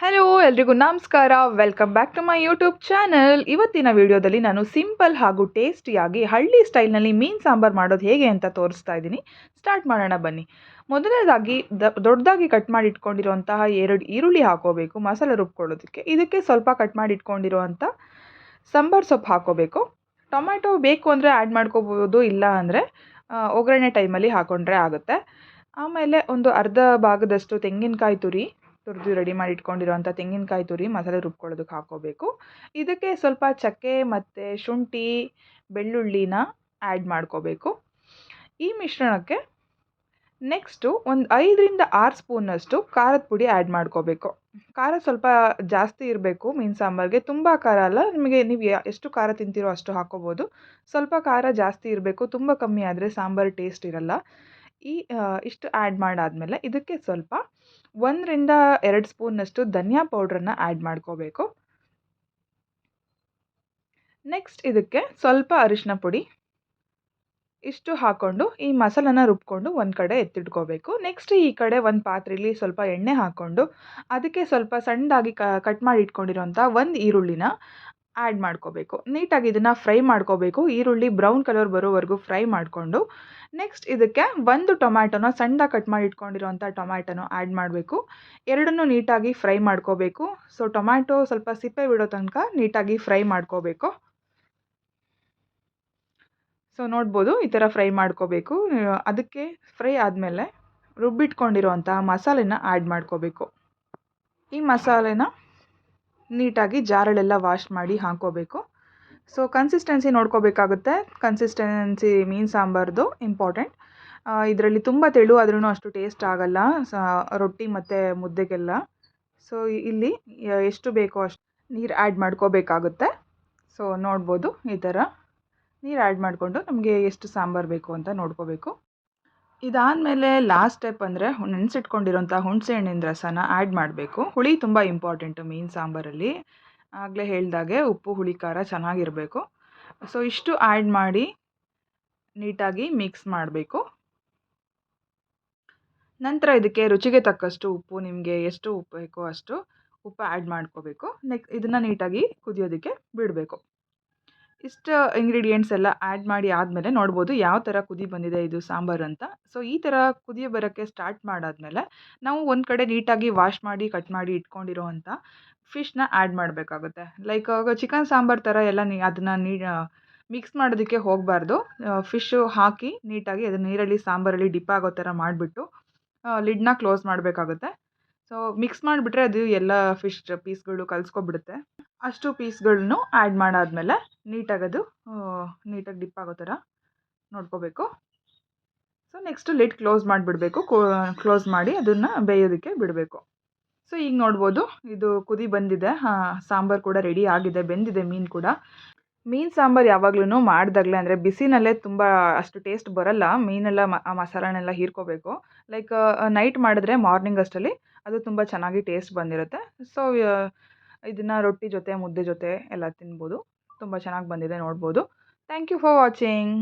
Hello ಎಲ್ರಿಗೂ ನಮಸ್ಕಾರ. Welcome back to my YouTube channel ಇವತ್ತಿನ ವಿಡಿಯೋದಲ್ಲಿ ನಾನು ಸಿಂಪಲ್ ಹಾಗೂ ಟೇಸ್ಟಿಯಾಗಿ ಹಳ್ಳಿ ಸ್ಟೈಲ್ನಲ್ಲಿ ಮೀನು ಸಾಂಬಾರು ಮಾಡೋದು ಹೇಗೆ ಅಂತ ತೋರಿಸ್ತಾ ಇದ್ದೀನಿ. ಸ್ಟಾರ್ಟ್ ಮಾಡೋಣ ಬನ್ನಿ. ಮೊದಲನೇದಾಗಿ ದ, ದೊಡ್ಡದಾಗಿ ಕಟ್ ಮಾಡಿ ಇಟ್ಕೊಂಡಿರುವಂತಹ ಎರಡು ಈರುಳ್ಳಿ ಹಾಕೋಬೇಕು, ಮಸಾಲೆ ರುಬ್ಕೊಳ್ಳೋದಕ್ಕೆ. ಇದಕ್ಕೆ ಸ್ವಲ್ಪ ಕಟ್ ಮಾಡಿ ಇಟ್ಕೊಂಡಿರುವಂಥ ಸಾಂಬಾರು ಸೊಪ್ಪು ಹಾಕೋಬೇಕು. ಟೊಮ್ಯಾಟೊ ಬೇಕು ಅಂದರೆ ಆ್ಯಡ್ ಮಾಡ್ಕೋಬೋದು, ಇಲ್ಲ ಅಂದರೆ ಒಗ್ಗರಣೆ ಟೈಮಲ್ಲಿ ಹಾಕ್ಕೊಂಡ್ರೆ ಆಗುತ್ತೆ. ಆಮೇಲೆ ಒಂದು ಅರ್ಧ ಭಾಗದಷ್ಟು ತೆಂಗಿನಕಾಯಿ ತುರಿ ತುರಿದು ರೆಡಿ ಮಾಡಿ ಇಟ್ಕೊಂಡಿರುವಂಥ ತೆಂಗಿನಕಾಯಿ ತುರಿ ಮಸಾಲೆ ರುಬ್ಕೊಳ್ಳೋದಕ್ಕೆ ಹಾಕ್ಕೋಬೇಕು. ಇದಕ್ಕೆ ಸ್ವಲ್ಪ ಚಕ್ಕೆ ಮತ್ತು ಶುಂಠಿ, ಬೆಳ್ಳುಳ್ಳಿನ ಆ್ಯಡ್ ಮಾಡ್ಕೋಬೇಕು. ಈ ಮಿಶ್ರಣಕ್ಕೆ ನೆಕ್ಸ್ಟು ಒಂದು ಐದರಿಂದ ಆರು ಸ್ಪೂನಷ್ಟು ಖಾರದ ಪುಡಿ ಆ್ಯಡ್ ಮಾಡ್ಕೋಬೇಕು. ಖಾರ ಸ್ವಲ್ಪ ಜಾಸ್ತಿ ಇರಬೇಕು ಮೀನು ಸಾಂಬಾರಿಗೆ. ತುಂಬ ಖಾರ ಅಲ್ಲ, ನಿಮಗೆ ನೀವು ಎಷ್ಟು ಖಾರ ತಿಂತೀರೋ ಅಷ್ಟು ಹಾಕ್ಕೋಬೋದು. ಸ್ವಲ್ಪ ಖಾರ ಜಾಸ್ತಿ ಇರಬೇಕು, ತುಂಬ ಕಮ್ಮಿ ಆದರೆ ಸಾಂಬಾರು ಟೇಸ್ಟ್ ಇರಲ್ಲ. ಈ ಇಷ್ಟು ಆ್ಯಡ್ ಮಾಡಾದಮೇಲೆ ಇದಕ್ಕೆ ಸ್ವಲ್ಪ ಒಂದರಿಂದ ಎರಡು ಸ್ಪೂನಷ್ಟು ಧನಿಯಾ ಪೌಡ್ರನ್ನು ಆ್ಯಡ್ ಮಾಡ್ಕೋಬೇಕು. ನೆಕ್ಸ್ಟ್ ಇದಕ್ಕೆ ಸ್ವಲ್ಪ ಅರಿಶಿನ ಪುಡಿ ಇಷ್ಟು ಹಾಕ್ಕೊಂಡು ಈ ಮಸಾಲನ ರುಬ್ಕೊಂಡು ಒಂದು ಕಡೆ ಎತ್ತಿಟ್ಕೋಬೇಕು. ನೆಕ್ಸ್ಟ್ ಈ ಕಡೆ ಒಂದು ಪಾತ್ರೆಯಲ್ಲಿ ಸ್ವಲ್ಪ ಎಣ್ಣೆ ಹಾಕ್ಕೊಂಡು ಅದಕ್ಕೆ ಸ್ವಲ್ಪ ಸಣ್ಣದಾಗಿ ಕಟ್ ಮಾಡಿ ಇಟ್ಕೊಂಡಿರೋಂಥ ಒಂದು ಈರುಳ್ಳಿನ ಆ್ಯಡ್ ಮಾಡ್ಕೋಬೇಕು. ನೀಟಾಗಿ ಇದನ್ನು ಫ್ರೈ ಮಾಡ್ಕೋಬೇಕು. ಈರುಳ್ಳಿ ಬ್ರೌನ್ ಕಲರ್ ಬರೋವರೆಗೂ ಫ್ರೈ ಮಾಡಿಕೊಂಡು, ನೆಕ್ಸ್ಟ್ ಇದಕ್ಕೆ ಒಂದು ಟೊಮ್ಯಾಟೊನ ಸಣ್ಣ ಕಟ್ ಮಾಡಿ ಇಟ್ಕೊಂಡಿರೋಂಥ ಟೊಮ್ಯಾಟೊನ ಆ್ಯಡ್ ಮಾಡಬೇಕು. ಎರಡನ್ನೂ ನೀಟಾಗಿ ಫ್ರೈ ಮಾಡ್ಕೋಬೇಕು. ಸೊ, ಟೊಮ್ಯಾಟೊ ಸ್ವಲ್ಪ ಸಿಪ್ಪೆ ಬಿಡೋ ತನಕ ನೀಟಾಗಿ ಫ್ರೈ ಮಾಡ್ಕೋಬೇಕು. ಸೊ, ನೋಡ್ಬೋದು ಈ ಥರ ಫ್ರೈ ಮಾಡ್ಕೋಬೇಕು. ಅದಕ್ಕೆ ಫ್ರೈ ಆದಮೇಲೆ ರುಬ್ಬಿಟ್ಕೊಂಡಿರೋಂಥ ಮಸಾಲೆನ ಆ್ಯಡ್ ಮಾಡ್ಕೋಬೇಕು. ಈ ಮಸಾಲೆನ ನೀಟಾಗಿ ಜಾರಳೆಲ್ಲ ವಾಶ್ ಮಾಡಿ ಹಾಕ್ಕೋಬೇಕು ಸೊ ಕನ್ಸಿಸ್ಟೆನ್ಸಿ ನೋಡ್ಕೋಬೇಕಾಗುತ್ತೆ. ಕನ್ಸಿಸ್ಟೆನ್ಸಿ ಮೀನು ಸಾಂಬಾರ್ದು ಇಂಪಾರ್ಟೆಂಟ್ ಇದರಲ್ಲಿ ತುಂಬ ತೆಳು ಆದ್ರೂ ಅಷ್ಟು ಟೇಸ್ಟ್ ಆಗಲ್ಲ. ರೊಟ್ಟಿ ಮತ್ತು ಮುದ್ದೆಗೆಲ್ಲ. ಸೊ ಇಲ್ಲಿ ಎಷ್ಟು ಬೇಕೋ ಅಷ್ಟು ನೀರು ಆ್ಯಡ್ ಮಾಡ್ಕೋಬೇಕಾಗುತ್ತೆ. ಸೊ ನೋಡ್ಬೋದು ಈ ಥರ ನೀರು ಆ್ಯಡ್ ಮಾಡಿಕೊಂಡು ನಮಗೆ ಎಷ್ಟು ಸಾಂಬಾರು ಬೇಕು ಅಂತ ನೋಡ್ಕೋಬೇಕು. ಇದಾದಮೇಲೆ ಲಾಸ್ಟ್ ಸ್ಟೆಪ್ ಅಂದರೆ ನೆನೆಸಿಟ್ಕೊಂಡಿರೋಂಥ ಹುಣಸೆ ಹಣ್ಣಿನ ರಸನ ಆ್ಯಡ್ ಮಾಡಬೇಕು. ಹುಳಿ ತುಂಬ ಇಂಪಾರ್ಟೆಂಟು ಮೀನು ಸಾಂಬಾರಲ್ಲಿ. ಆಗಲೇ ಹೇಳ್ದಾಗೆ ಉಪ್ಪು, ಹುಳಿ, ಖಾರ ಚೆನ್ನಾಗಿರಬೇಕು. ಸೊ ಇಷ್ಟು ಆ್ಯಡ್ ಮಾಡಿ ನೀಟಾಗಿ ಮಿಕ್ಸ್ ಮಾಡಬೇಕು. ನಂತರ ಇದಕ್ಕೆ ರುಚಿಗೆ ತಕ್ಕಷ್ಟು ಉಪ್ಪು, ನಿಮಗೆ ಎಷ್ಟು ಉಪ್ಪು ಬೇಕೋ ಅಷ್ಟು ಉಪ್ಪು ಆ್ಯಡ್ ಮಾಡ್ಕೋಬೇಕು. ನೆಕ್ಸ್ಟ್ ಇದನ್ನು ನೀಟಾಗಿ ಕುದಿಯೋದಕ್ಕೆ ಬಿಡಬೇಕು. ಇಷ್ಟು ಇಂಗ್ರೀಡಿಯೆಂಟ್ಸ್ ಎಲ್ಲ ಆ್ಯಡ್ ಮಾಡಿ ಆದಮೇಲೆ ನೋಡ್ಬೋದು ಯಾವ ಥರ ಕುದಿ ಬಂದಿದೆ ಇದು ಸಾಂಬಾರು ಅಂತ. ಸೊ ಈ ಥರ ಕುದಿ ಬರೋಕ್ಕೆ ಸ್ಟಾರ್ಟ್ ಮಾಡಾದ್ಮೇಲೆ ನಾವು ಒಂದು ಕಡೆ ನೀಟಾಗಿ ವಾಶ್ ಮಾಡಿ ಕಟ್ ಮಾಡಿ ಇಟ್ಕೊಂಡಿರೋ ಅಂಥ ಫಿಶ್ನ ಆ್ಯಡ್ ಮಾಡಬೇಕಾಗುತ್ತೆ. ಲೈಕ್ ಚಿಕನ್ ಸಾಂಬಾರು ಥರ ಎಲ್ಲ ನೀ ಅದನ್ನು ನೀ ಮಿಕ್ಸ್ ಮಾಡೋದಕ್ಕೆ ಹೋಗಬಾರ್ದು. ಫಿಶ್ಶು ಹಾಕಿ ನೀಟಾಗಿ ಅದನ್ನು ನೀರಲ್ಲಿ ಸಾಂಬಾರಲ್ಲಿ ಡಿಪ್ ಆಗೋ ಥರ ಮಾಡಿಬಿಟ್ಟು ಲಿಡ್ನ ಕ್ಲೋಸ್ ಮಾಡಬೇಕಾಗುತ್ತೆ. ಸೊ ಮಿಕ್ಸ್ ಮಾಡಿಬಿಟ್ರೆ ಅದು ಎಲ್ಲ ಫಿಶ್ ಪೀಸ್ಗಳು ಕಲಿಸ್ಕೊಬಿಡುತ್ತೆ. ಅಷ್ಟು ಪೀಸ್ಗಳನ್ನು ಆ್ಯಡ್ ಮಾಡಾದಮೇಲೆ ನೀಟಾಗಿ ಅದು ನೀಟಾಗಿ ಡಿಪ್ ಆಗೋ ಥರ ನೋಡ್ಕೋಬೇಕು. ಸೊ ನೆಕ್ಸ್ಟು ಲಿಡ್ ಕ್ಲೋಸ್ ಮಾಡಿಬಿಡಬೇಕು. ಕ್ಲೋಸ್ ಮಾಡಿ ಅದನ್ನು ಬೇಯೋದಕ್ಕೆ ಬಿಡಬೇಕು. ಸೊ ಈಗ ನೋಡ್ಬೋದು, ಇದು ಕುದಿ ಬಂದಿದೆ. ಸಾಂಬಾರು ಕೂಡ ರೆಡಿ ಆಗಿದೆ, ಬೆಂದಿದೆ, ಮೀನು ಕೂಡ. ಮೀನು ಸಾಂಬಾರು ಯಾವಾಗ್ಲೂ ಮಾಡಿದಾಗಲೇ ಅಂದರೆ ಬಿಸಿನಲ್ಲೇ ತುಂಬ ಅಷ್ಟು ಟೇಸ್ಟ್ ಬರಲ್ಲ. ಮೀನೆಲ್ಲ ಮಸಾಲನೆಲ್ಲ ಹೀರ್ಕೋಬೇಕು. ಲೈಕ್ ನೈಟ್ ಮಾಡಿದ್ರೆ ಮಾರ್ನಿಂಗ್ ಅಷ್ಟರಲ್ಲಿ ಅದು ತುಂಬ ಚೆನ್ನಾಗಿ ಟೇಸ್ಟ್ ಬಂದಿರುತ್ತೆ. ಸೊ ಇದನ್ನು ರೊಟ್ಟಿ ಜೊತೆ, ಮುದ್ದೆ ಜೊತೆ ಎಲ್ಲ ತಿನ್ಬೋದು. ತುಂಬ ಚೆನ್ನಾಗಿ ಬಂದಿದೆ ನೋಡ್ಬೋದು. Thank you for watching